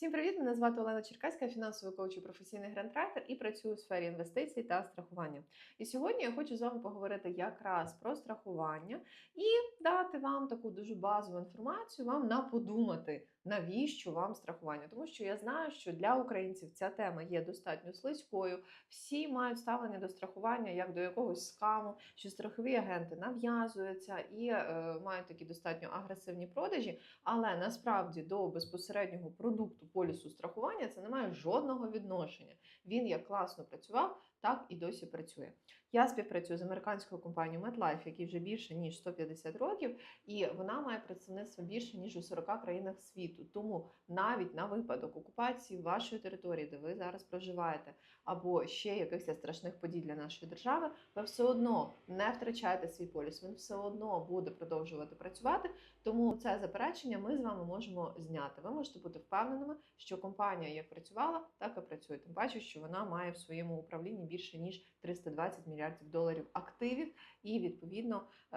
Всім привіт! Мене звати Олена Черкаська, фінансовий коуч і професійний грантрайтер і працюю у сфері інвестицій та страхування. І сьогодні я хочу з вами поговорити якраз про страхування і дати вам таку дуже базову інформацію, вам на подумати, навіщо вам страхування. Тому що я знаю, що для українців ця тема є достатньо слизькою. Всі мають ставлення до страхування як до якогось скаму, що страхові агенти нав'язуються і е, мають такі достатньо агресивні продажі. Але насправді до безпосереднього продукту полісу страхування це не має жодного відношення. Він як класно працював, так і досі працює. Я співпрацюю з американською компанією MetLife, якій вже більше ніж 150 років, і вона має представництво більше ніж у 40 країнах світу. Тому навіть на випадок окупації вашої території, де ви зараз проживаєте, або ще якихось страшних подій для нашої держави, ви все одно не втрачаєте свій поліс. Він все одно буде продовжувати працювати. Тому це заперечення ми з вами можемо зняти. Ви можете бути впевненими, що компанія як працювала, так і працює. Тим паче, що вона має в своєму управлінні більше ніж 320 мільярдів доларів активів, і відповідно е,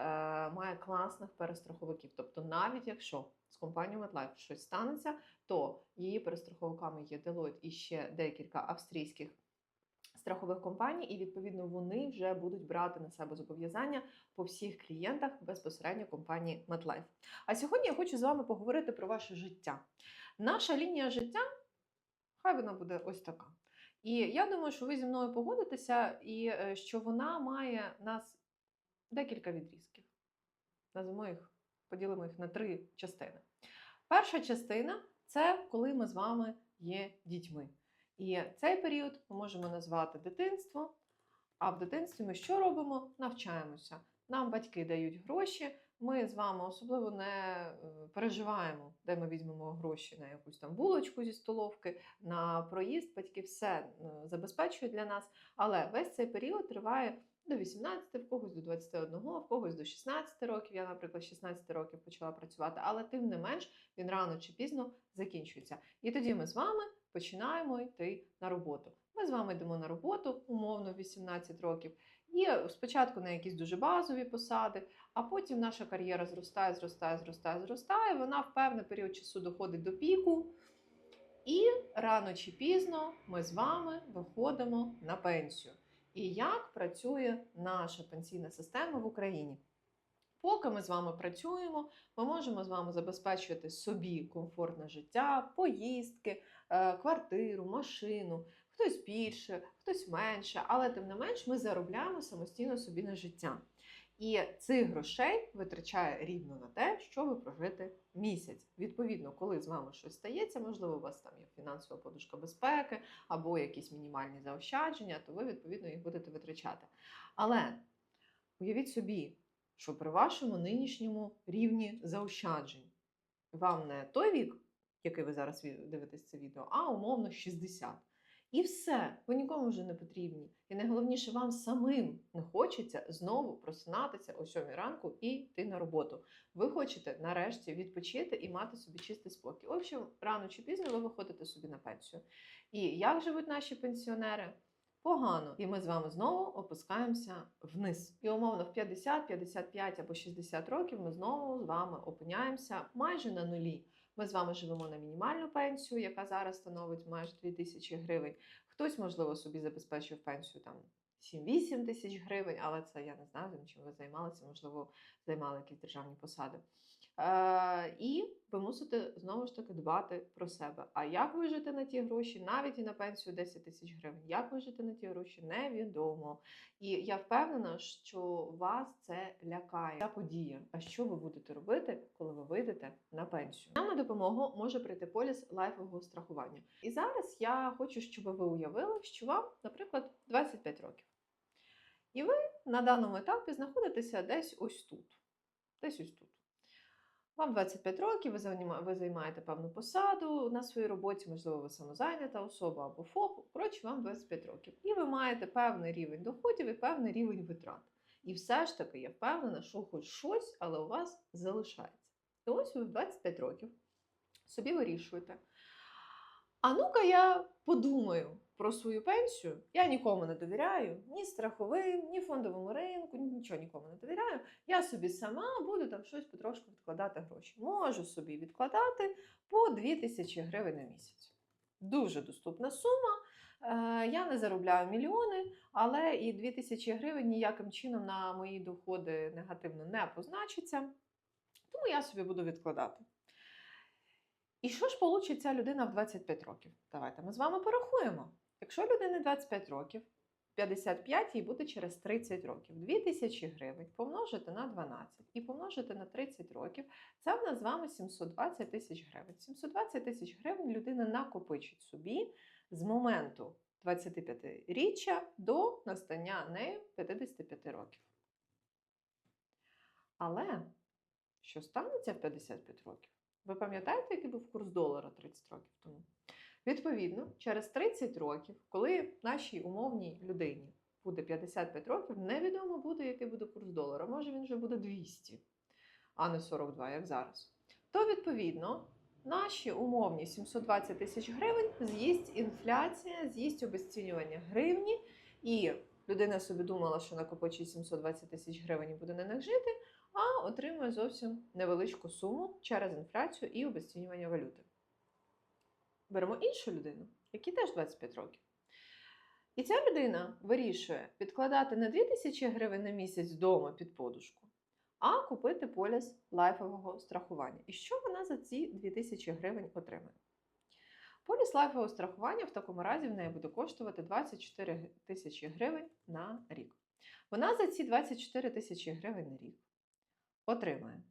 має класних перестраховиків. Тобто, навіть якщо з компанією MetLife щось станеться, то її перестраховиками є Deloitte і ще декілька австрійських. Страхових компаній, і відповідно вони вже будуть брати на себе зобов'язання по всіх клієнтах безпосередньо компанії MetLife. А сьогодні я хочу з вами поговорити про ваше життя. Наша лінія життя, хай вона буде ось така. І я думаю, що ви зі мною погодитеся, і е, що вона має нас декілька відрізків. Назвемо їх, поділимо їх на три частини. Перша частина це коли ми з вами є дітьми. І цей період ми можемо назвати дитинство. А в дитинстві ми що робимо? Навчаємося. Нам батьки дають гроші. Ми з вами особливо не е, переживаємо, де ми візьмемо гроші на якусь там булочку зі столовки, на проїзд. Батьки все е, забезпечують для нас. Але весь цей період триває до 18, в когось до 21, в когось до 16 років. Я, наприклад, 16 років почала працювати, але тим не менш він рано чи пізно закінчується. І тоді ми з вами починаємо йти на роботу. Ми з вами йдемо на роботу, умовно 18 років. І спочатку на якісь дуже базові посади, а потім наша кар'єра зростає, зростає, зростає, зростає. Вона в певний період часу доходить до піку. І рано чи пізно ми з вами виходимо на пенсію. І як працює наша пенсійна система в Україні? Поки ми з вами працюємо, ми можемо з вами забезпечувати собі комфортне життя, поїздки, е, квартиру, машину. Хтось більше, хтось менше, але тим не менш ми заробляємо самостійно собі на життя. І цих грошей витрачає рівно на те, щоб прожити місяць. Відповідно, коли з вами щось стається, можливо, у вас там є фінансова подушка безпеки або якісь мінімальні заощадження, то ви відповідно їх будете витрачати. Але уявіть собі, що при вашому нинішньому рівні заощаджень вам не той вік, який ви зараз дивитесь це відео, а умовно 60. І все, ви нікому вже не потрібні. І найголовніше, вам самим не хочеться знову просинатися о 7 ранку і йти на роботу. Ви хочете нарешті відпочити і мати собі чистий спокій. В общем, рано чи пізно ви виходите собі на пенсію. І як живуть наші пенсіонери? Погано. І ми з вами знову опускаємося вниз. І умовно в 50, 55 або 60 років ми знову з вами опиняємося майже на нулі. Ми з вами живемо на мінімальну пенсію, яка зараз становить майже 2 тисячі гривень. Хтось, можливо, собі забезпечив пенсію там 7-8 тисяч гривень, але це я не знаю, чим ви займалися, можливо, займали якісь державні посади. Е, І ви мусите знову ж таки дбати про себе. А як вижити на ті гроші, навіть і на пенсію 10 тисяч гривень, як вижити на ті гроші, невідомо. І я впевнена, що вас це лякає ця подія. А що ви будете робити, коли ви вийдете на пенсію? Нам на допомогу може прийти поліс лайфового страхування. І зараз я хочу, щоб ви уявили, що вам, наприклад, 25 років. І ви на даному етапі знаходитеся десь ось тут. Десь ось тут. Вам 25 років, ви займаєте певну посаду на своїй роботі, можливо, ви самозайнята особа або ФОП. Коротше, вам 25 років. І ви маєте певний рівень доходів і певний рівень витрат. І все ж таки, я впевнена, що хоч щось, але у вас залишається. І ось ви в 25 років собі вирішуєте. А ну-ка, я подумаю про свою пенсію. Я нікому не довіряю, ні страховим, ні фондовому ринку, нічого нікому не довіряю. Я собі сама буду там щось потрошку відкладати гроші. Можу собі відкладати по 2000 гривень на місяць. дуже доступна сума. Е, Я не заробляю мільйони, але і 2000 гривень ніяким чином на мої доходи негативно не позначиться. Тому я собі буду відкладати. І що ж получить ця людина в 25 років? Давайте ми з вами порахуємо. Якщо людині 25 років, 55 їй буде через 30 років. 2000 гривень помножити на 12 і помножити на 30 років, це в нас з вами 720 тисяч гривень. 720 тисяч гривень людина накопичить собі з моменту 25-річчя до настання нею 55 років. Але що станеться в 55 років? Ви пам'ятаєте, який був курс долара 30 років тому? Відповідно, через 30 років, коли нашій умовній людині буде 55 років, невідомо буде, який буде курс долара. Може він вже буде 200, а не 42, як зараз. То, відповідно, наші умовні 720 тисяч гривень з'їсть інфляція, з'їсть обесцінювання гривні, і людина собі думала, що накопичить 720 тисяч гривень і буде на них жити, а отримує зовсім невеличку суму через інфляцію і обесцінювання валюти. Беремо іншу людину, якій теж 25 років. І ця людина вирішує відкладати не 2000 гривень на місяць вдома під подушку, а купити поліс лайфового страхування. І що вона за ці 2000 гривень отримає? Поліс лайфового страхування в такому разі в неї буде коштувати 24 тисячі гривень на рік. Вона за ці 24 тисячі гривень на рік отримає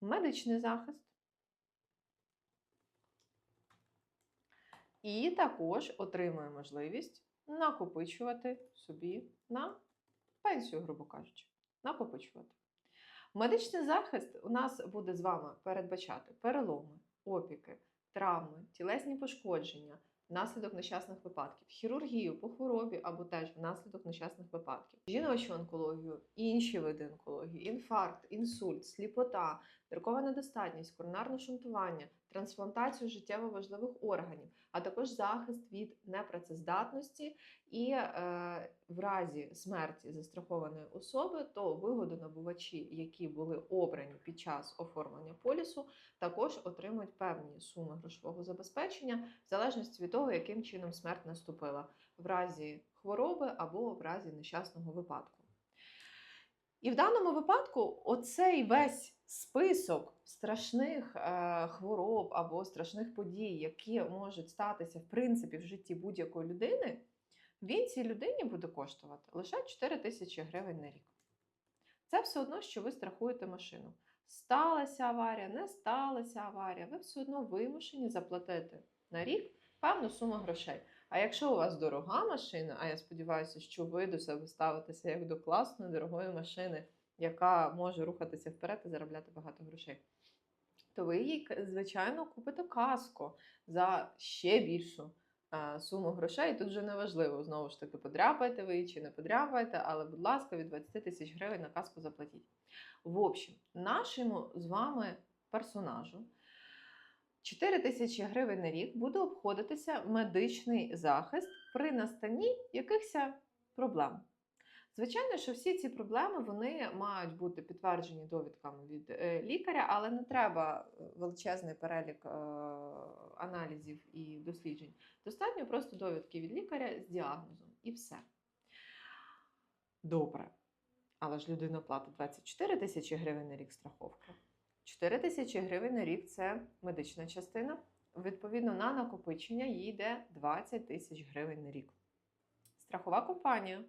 медичний захист. І також отримує можливість накопичувати собі на пенсію, грубо кажучи. Накопичувати. Медичний захист у нас буде з вами передбачати переломи, опіки, травми, тілесні пошкодження, внаслідок нещасних випадків, хірургію по хворобі або теж внаслідок нещасних випадків, жіночу онкологію, інші види онкології, інфаркт, інсульт, сліпота, ниркова недостатність, коронарне шунтування, трансплантацію життєво важливих органів, а також захист від непрацездатності і е, в разі смерті застрахованої особи, то вигодонабувачі, які були обрані під час оформлення полісу, також отримують певні суми грошового забезпечення в залежності від того, яким чином смерть наступила в разі хвороби або в разі нещасного випадку. І в даному випадку оцей весь список страшних е, хвороб або страшних подій, які можуть статися в принципі в житті будь-якої людини, він цій людині буде коштувати лише 4 тисячі гривень на рік. Це все одно, що ви страхуєте машину. Сталася аварія, не сталася аварія, ви все одно вимушені заплатити на рік певну суму грошей. А якщо у вас дорога машина, а я сподіваюся, що ви до себе ставитеся як до класної дорогої машини, яка може рухатися вперед і заробляти багато грошей, то ви їй, звичайно, купите каско за ще більшу суму грошей. Тут вже не важливо, знову ж таки, подряпаєте ви чи не подряпаєте, але, будь ласка, від 20 тисяч гривень на каску заплатіть. В общем, нашому з вами персонажу 4 тисячі гривень на рік буде обходитися медичний захист при настанні якихось проблем. Звичайно, що всі ці проблеми вони мають бути підтверджені довідками від е, лікаря, але не треба е, величезний перелік е, аналізів і досліджень. Достатньо просто довідки від лікаря з діагнозом і все. Добре. Але ж людина платить 24 тисячі гривень на рік страховки. 4 тисячі гривень на рік це медична частина. Відповідно, на накопичення їй йде 20 тисяч гривень на рік. Страхова компанія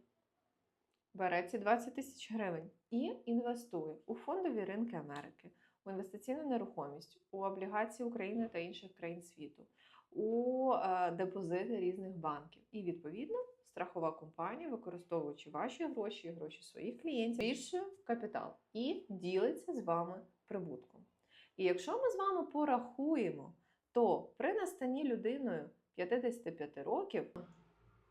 бере ці 20 тисяч гривень і інвестує у фондові ринки Америки, у інвестиційну нерухомість, у облігації України та інших країн світу, у е, депозити різних банків. І відповідно страхова компанія, використовуючи ваші гроші і гроші своїх клієнтів, збільшує капітал і ділиться з вами прибутком. І якщо ми з вами порахуємо, то при настанні людиною 55 років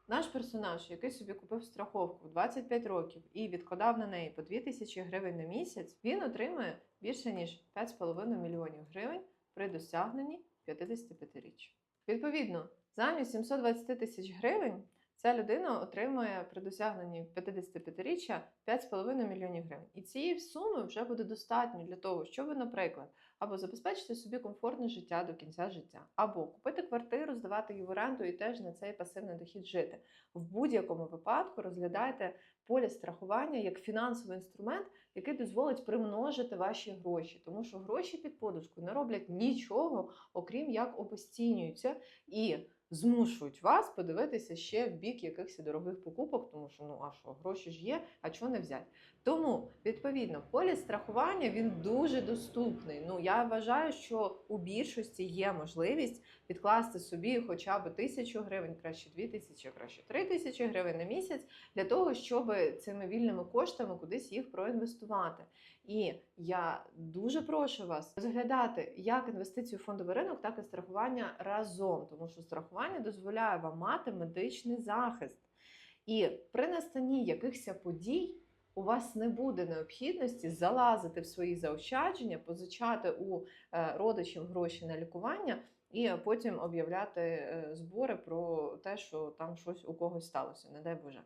наш персонаж, який собі купив страховку в 25 років і відкладав на неї по 2 тисячі гривень на місяць, він отримує більше ніж 5,5 мільйонів гривень при досягненні 55-річчя. Відповідно, замість 720 тисяч гривень ця людина отримує при досягненні 55-річчя 5,5 мільйонів гривень. І цієї суми вже буде достатньо для того, щоб, наприклад, або забезпечити собі комфортне життя до кінця життя, або купити квартиру, здавати її в оренду і теж на цей пасивний дохід жити. В будь-якому випадку розглядайте поліс страхування як фінансовий інструмент, який дозволить примножити ваші гроші, тому що гроші під подушку не роблять нічого, окрім як обесцінюються і змушують вас подивитися ще в бік якихось дорогих покупок, тому що ну а що, гроші ж є, а чого не взяти? Тому відповідно поліс страхування він дуже доступний. Ну я вважаю, що у більшості є можливість відкласти собі хоча б тисячу гривень, краще дві тисячі, краще три тисячі гривень на місяць для того, щоб цими вільними коштами кудись їх проінвестувати. І я дуже прошу вас розглядати як інвестицію в фондовий ринок, так і страхування разом, тому що страхування дозволяє вам мати медичний захист. І при настанні якихось подій у вас не буде необхідності залазити в свої заощадження, позичати у е, родичів гроші на лікування. І потім об'являти е, збори про те, що там щось у когось сталося, не дай Боже.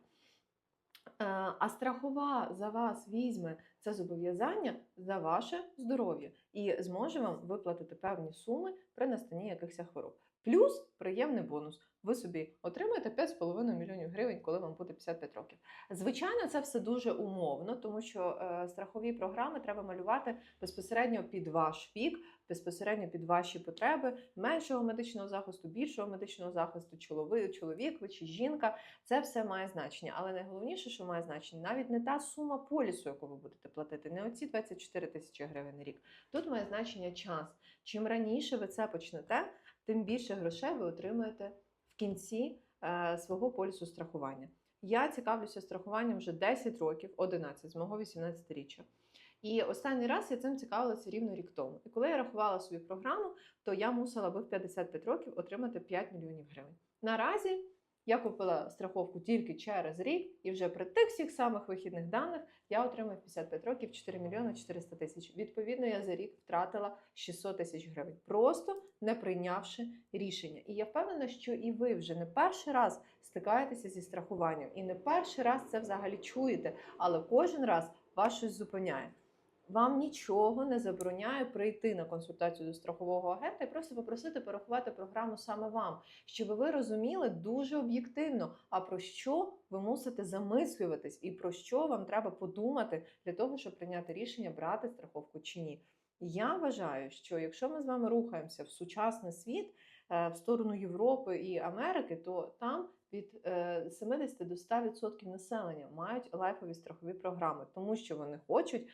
Е, А страхова за вас візьме це зобов'язання за ваше здоров'я і зможе вам виплатити певні суми при настанні якихось хвороб. Плюс приємний бонус. Ви собі отримаєте 5,5 мільйонів гривень, коли вам буде 55 років. Звичайно, це все дуже умовно, тому що е, страхові програми треба малювати безпосередньо під ваш вік, безпосередньо під ваші потреби, меншого медичного захисту, більшого медичного захисту, чоловік, чоловік ви чи жінка. Це все має значення. Але найголовніше, що має значення, навіть не та сума полісу, яку ви будете платити, не оці 24 тисячі гривень на рік. Тут має значення час. Чим раніше ви це почнете, тим більше грошей ви отримаєте в кінці е, свого полісу страхування. Я цікавлюся страхуванням вже 10 років, 11 з мого 18-річчя. І останній раз я цим цікавилася рівно рік тому. І коли я рахувала свою програму, то я мусила би в 55 років отримати 5 мільйонів гривень. Наразі я купила страховку тільки через рік, і вже при тих всіх самих вихідних даних я отримую в 55 років 4 мільйони 400 тисяч. Відповідно, я за рік втратила 600 тисяч гривень, просто не прийнявши рішення. І я впевнена, що і ви вже не перший раз стикаєтеся зі страхуванням, і не перший раз це взагалі чуєте, але кожен раз вас щось зупиняє. Вам нічого не забороняє прийти на консультацію до страхового агента і просто попросити порахувати програму саме вам, щоб ви розуміли дуже об'єктивно, а про що ви мусите замислюватись, і про що вам треба подумати для того, щоб прийняти рішення брати страховку чи ні. Я вважаю, що якщо ми з вами рухаємося в сучасний світ е, в сторону Європи і Америки, то там від е, 70 до 100% населення мають лайфові страхові програми, тому що вони хочуть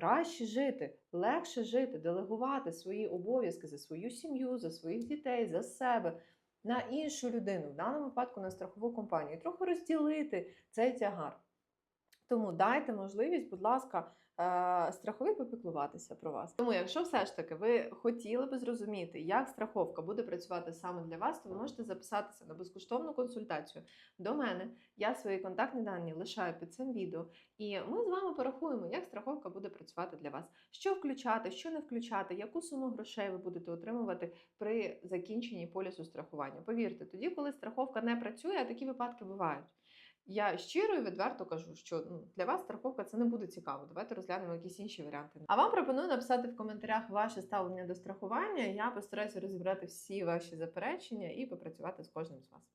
краще жити, легше жити, делегувати свої обов'язки за свою сім'ю, за своїх дітей, за себе на іншу людину, в даному випадку на страхову компанію, трохи розділити цей тягар. Тому дайте можливість, будь ласка, е, страхові попіклуватися про вас. Тому, якщо все ж таки ви хотіли би зрозуміти, як страховка буде працювати саме для вас, то ви можете записатися на безкоштовну консультацію до мене. Я свої контактні дані лишаю під цим відео, і ми з вами порахуємо, як страховка буде працювати для вас, що включати, що не включати, яку суму грошей ви будете отримувати при закінченні полісу страхування. Повірте, тоді, коли страховка не працює, а такі випадки бувають. Я щиро і відверто кажу, що ну, для вас страховка це не буде цікаво. Давайте розглянемо якісь інші варіанти. А вам пропоную написати в коментарях ваше ставлення до страхування. Я постараюся розібрати всі ваші заперечення і попрацювати з кожним з вас.